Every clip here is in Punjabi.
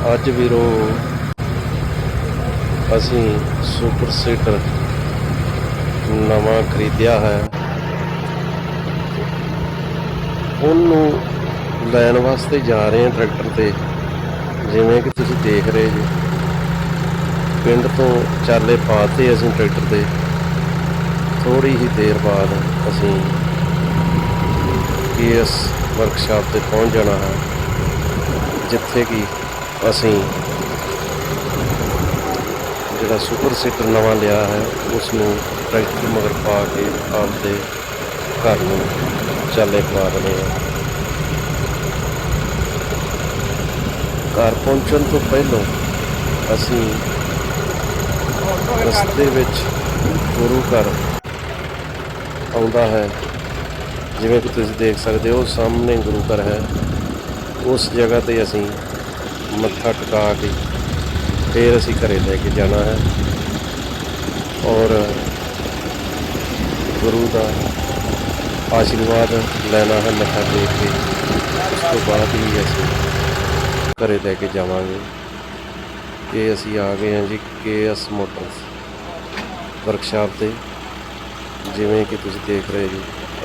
ਅੱਜ ਵੀਰੋ ਅਸੀਂ ਸੁਪਰ ਸੀਟਰ ਨਵਾਂ ਖਰੀਦਿਆ ਹੈ। ਉਹਨੂੰ ਲੈਣ ਵਾਸਤੇ ਜਾ ਰਹੇ ਹਾਂ ਟਰੈਕਟਰ ਤੇ। ਜਿਵੇਂ ਕਿ ਤੁਸੀਂ ਦੇਖ ਰਹੇ ਜੀ। ਪਿੰਡ ਤੋਂ ਚਾਲੇ ਪਾਤੇ ਅਸੀਂ ਟਰੈਕਟਰ ਤੇ। ਥੋੜੀ ਹੀ ਦੇਰ ਬਾਅਦ ਅਸੀਂ ਕੇਐਸ ਵਰਕਸ਼ਾਪ ਤੇ ਪਹੁੰਚ ਜਾਣਾ ਹੈ। ਜਿੱਥੇ ਕਿ ਅਸੀਂ ਜਿਹੜਾ ਸੁਪਰ ਸੀਟਰ ਨਵਾਂ ਲਿਆ ਹੈ ਉਸ ਨੂੰ ਟਰੈਕਟਰ ਮਗਰ ਪਾ ਕੇ ਆਪਦੇ ਘਰ ਨੂੰ ਚਾਲੇ ਪਾ ਰਹੇ ਹਾਂ। ਘਰ ਪਹੁੰਚਣ ਤੋਂ ਪਹਿਲਾਂ ਅਸੀਂ ਰਸਤੇ ਵਿੱਚ ਗੁਰੂ ਘਰ ਆਉਂਦਾ ਹੈ। ਜਿਵੇਂ ਕਿ ਤੁਸੀਂ ਦੇਖ ਸਕਦੇ ਹੋ, ਸਾਹਮਣੇ ਗੁਰੂ ਘਰ ਹੈ। ਉਸ ਜਗ੍ਹਾ ਤੇ ਅਸੀਂ ਮੱਥਾ ਟਿਕਾ ਕੇ ਫਿਰ ਅਸੀਂ ਘਰੇ ਲੈ ਕੇ ਜਾਣਾ ਹੈ। ਔਰ ਗੁਰੂ ਦਾ ਆਸ਼ੀਰਵਾਦ ਲੈਣਾ ਹੈ ਮੱਥਾ ਟੇਕ ਕੇ। ਉਸ ਤੋਂ ਬਾਅਦ ਹੀ ਅਸੀਂ ਘਰੇ ਲੈ ਕੇ ਜਾਵਾਂਗੇ। ਕਿ ਅਸੀਂ ਆ ਗਏ ਹਾਂ ਜੀ ਕੇਐਸ ਮੋਟਰਸ ਵਰਕਸ਼ਾਪ ਤੇ। ਜਿਵੇਂ ਕਿ ਤੁਸੀਂ ਦੇਖ ਰਹੇ ਜੀ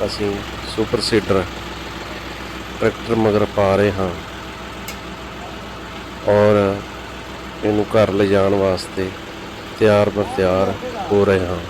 ਅਸੀਂ ਸੁਪਰ ਸੀਡਰ ਟਰੈਕਟਰ ਮਗਰ ਪਾ ਰਹੇ ਹਾਂ। ਔਰ ਇਹਨੂੰ ਘਰ ਲਿਜਾਣ ਵਾਸਤੇ ਤਿਆਰ ਬਰ ਤਿਆਰ ਹੋ ਰਹੇ ਹਾਂ।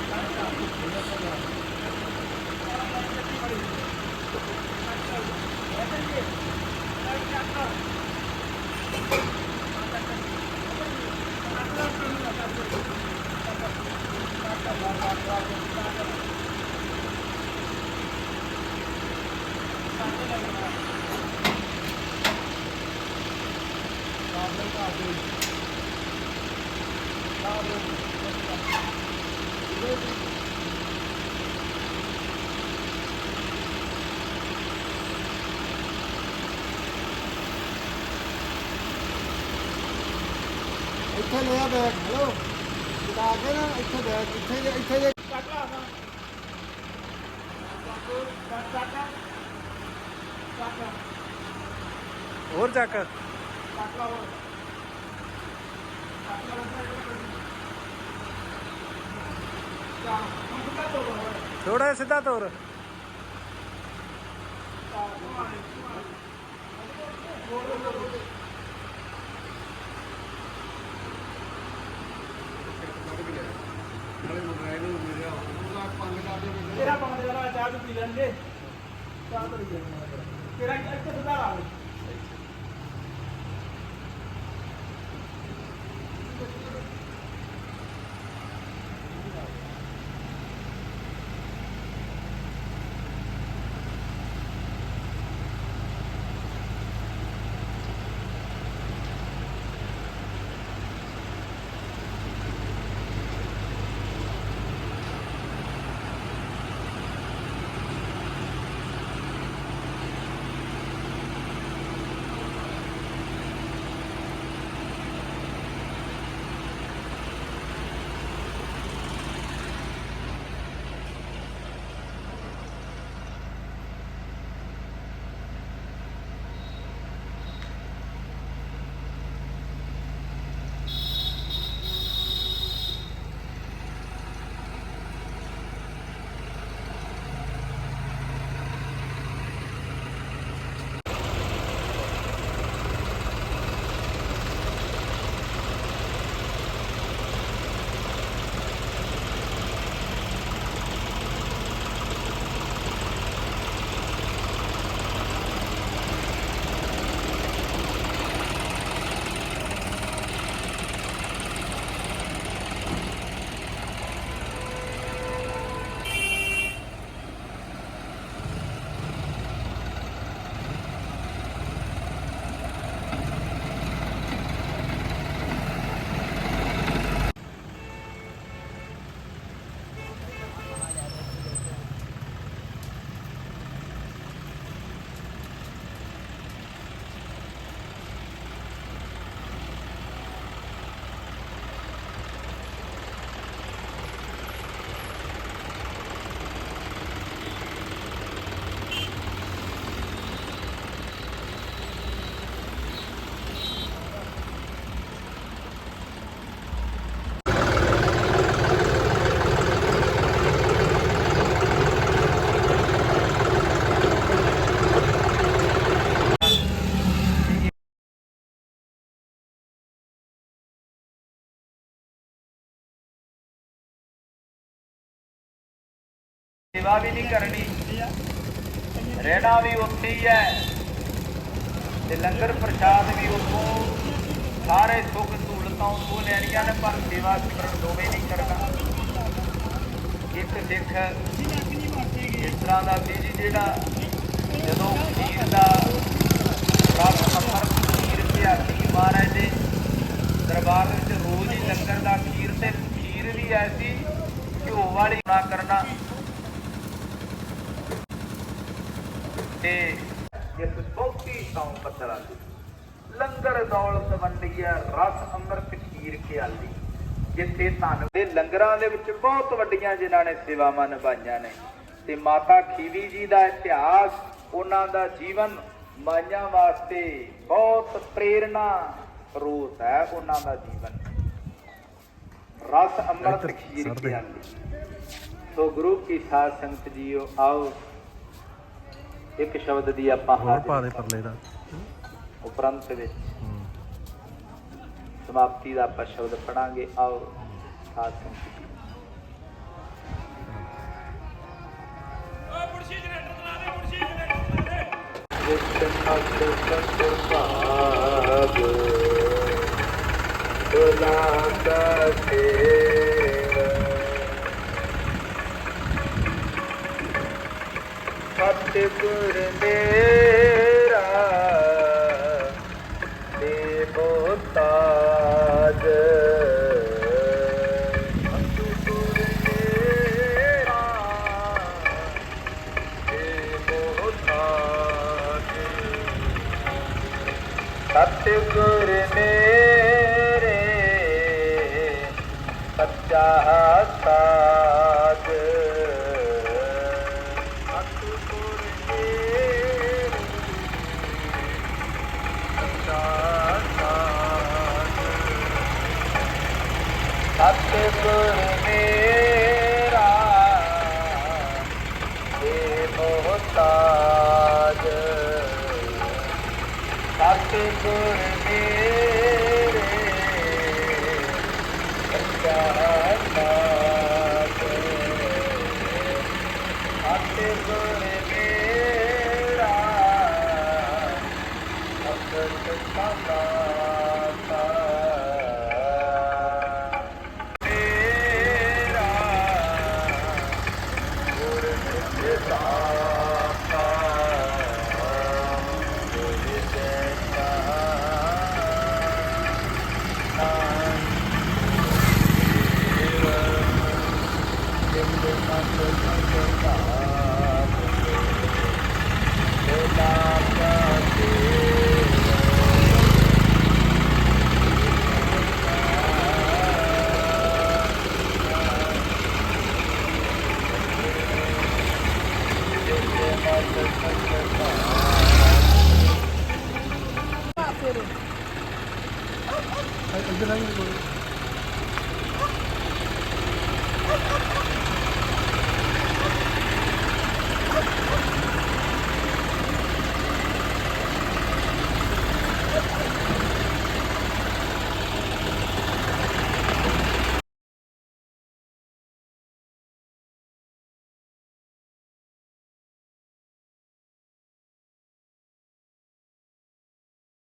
ਇੱਥੇ ਲਿਆ ਬੈਗ ਹੈਲੋ ਚੁਕਾ ਕੇ ਨਾ ਇੱਥੇ ਬੈਗ ਇੱਥੇ ਜੇ ਇੱਥੇ ਜੇ ਹੋਰ ਚੱਕ ਥੋੜਾ ਸਿੱਧਾ ਤੋਰ। ਤੇਰਾ ਪਾਉਂਦੇ ਵਾਲਾ ਚਾਹ ਪੀ ਲੈਂਦੇ। ਚਾਹ ਤਰੀ ਜਾਣਾ ਤੇਰਾ ਇੱਥੇ ਸੁਧਾਰ ਆਵੇ ਸੇਵਾ ਵੀ ਨਹੀਂ ਕਰਨੀ। ਰਹਿਣਾ ਵੀ ਉੱਥੇ ਹੀ ਹੈ। ਤੇ ਲੰਗਰ ਪ੍ਰਸ਼ਾਦ ਵੀ ਉੱਥੋਂ ਸਾਰੇ ਸੁੱਖ ਸਹੂਲਤਾਂ ਉੱਥੋਂ ਲੈਣੀਆਂ ਨੇ, ਪਰ ਸੇਵਾ ਸਿਮਰਨ ਦੋਵੇਂ ਨਹੀਂ ਕਰਨਾ। ਇੱਕ ਸਿੱਖ ਇਸ ਤਰ੍ਹਾਂ ਦਾ ਸੀ ਜੀ ਜਿਹੜਾ ਜਦੋਂ ਖੀਰ ਦਾ ਰੱਬ ਅੰਮ੍ਰਿਤ ਖੀਰ ਭਿਆਸੀ ਮਹਾਰਾਜ ਦੇ ਦਰਬਾਰ ਵਿੱਚ ਰੋਜ਼ ਹੀ ਲੰਗਰ ਦਾ ਖੀਰ ਤੇ ਖੀਰ ਵੀ ਐਸੀ ਘਿਓ ਵਾਲੀ ਨਾ ਕਰਨਾ। ਇਸ ਬਹੁਤੀ ਸੌਂ ਪੱਤਰਾਂ ਦੀ ਲੰਗਰ ਦੌਲਤ ਵੰਡੀਐ ਰਸ ਅੰਮ੍ਰਿਤ ਖੀਰ ਖਿਆਲੀ ਜਿੱਥੇ ਧਨ ਦੇ ਲੰਗਰਾਂ ਦੇ ਵਿੱਚ ਬਹੁਤ ਵੱਡੀਆਂ ਜਿਨ੍ਹਾਂ ਨੇ ਸੇਵਾਵਾਂ ਨਿਭਾਈਆਂ ਨੇ। ਤੇ ਮਾਤਾ ਖੀਵੀ ਜੀ ਦਾ ਇਤਿਹਾਸ ਉਹਨਾਂ ਦਾ ਜੀਵਨ ਮਾਈਆਂ ਵਾਸਤੇ ਬਹੁਤ ਪ੍ਰੇਰਣਾ ਸਰੋਤ ਹੈ ਉਹਨਾਂ ਦਾ ਜੀਵਨ। ਰਸ ਅੰਮ੍ਰਿਤ ਖੀਰ ਖਿਆਲੀ। ਸੋ ਗੁਰੂ ਕੀ ਸਾਧ ਸੰਗਤ ਜੀਓ ਆਓ ਇੱਕ ਸ਼ਬਦ ਦੀ ਆਪਾਂ ਹੋਰ ਪਾ ਦੇ ਪਰਲੇ ਦਾ। ਉਪਰੰਤ ਵਿੱਚ ਸਮਾਪਤੀ ਦਾ ਆਪਾਂ ਸ਼ਬਦ ਪੜਾਂਗੇ। ਆਓ ਸਾਧ ਸੰਗਤ। ਜੀ ਸਤਿਗੁਰ ਮੇਰਾ ਦੇਵੋ ਤਾਜ ਸਤਿਗੁਰ ਮੇਰਾ ਦੇਵੋ ਤਾਜ ਸਤਿਗੁਰ ਮੇਰੇ ਸੱਚਾ ਸਾਜ ਸਤਿਗੁਰ Pássaro.